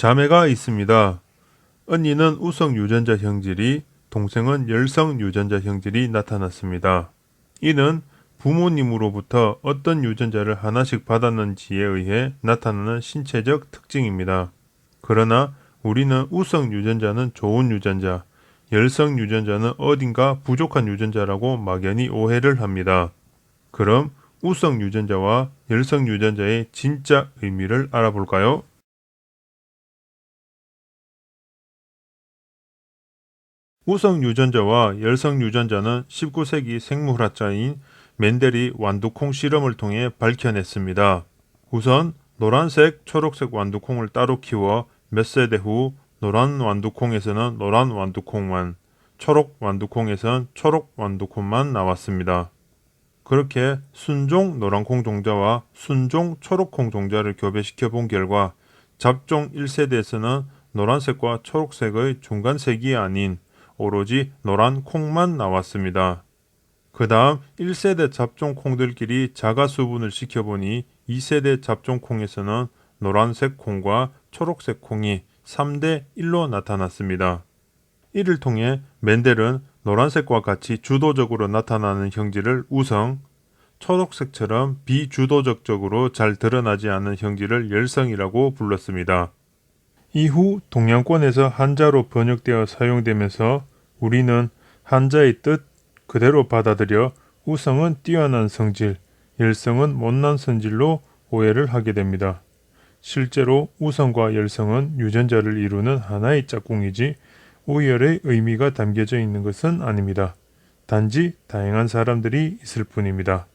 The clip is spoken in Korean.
자매가 있습니다. 언니는 우성 유전자 형질이, 동생은 열성 유전자 형질이 나타났습니다. 이는 부모님으로부터 어떤 유전자를 하나씩 받았는지에 의해 나타나는 신체적 특징입니다. 그러나 우리는 우성 유전자는 좋은 유전자, 열성 유전자는 어딘가 부족한 유전자라고 막연히 오해를 합니다. 그럼 우성 유전자와 열성 유전자의 진짜 의미를 알아볼까요? 우성 유전자와 열성 유전자는 19세기 생물학자인 멘델이 완두콩 실험을 통해 밝혀냈습니다. 우선 노란색, 초록색 완두콩을 따로 키워 몇 세대 후 노란 완두콩에서는 노란 완두콩만, 초록 완두콩에선 초록 완두콩만 나왔습니다. 그렇게 순종 노란콩 종자와 순종 초록콩 종자를 교배시켜 본 결과 잡종 1세대에서는 노란색과 초록색의 중간색이 아닌 오로지 노란 콩만 나왔습니다. 그 다음 1세대 잡종 콩들끼리 자가 수분을 시켜보니 2세대 잡종 콩에서는 노란색 콩과 초록색 콩이 3대 1로 나타났습니다. 이를 통해 멘델은 노란색과 같이 주도적으로 나타나는 형질을 우성, 초록색처럼 비주도적적으로 잘 드러나지 않는 형질을 열성이라고 불렀습니다. 이후 동양권에서 한자로 번역되어 사용되면서 우리는 한자의 뜻 그대로 받아들여 우성은 뛰어난 성질, 열성은 못난 성질로 오해를 하게 됩니다. 실제로 우성과 열성은 유전자를 이루는 하나의 짝꿍이지 우열의 의미가 담겨져 있는 것은 아닙니다. 단지 다양한 사람들이 있을 뿐입니다.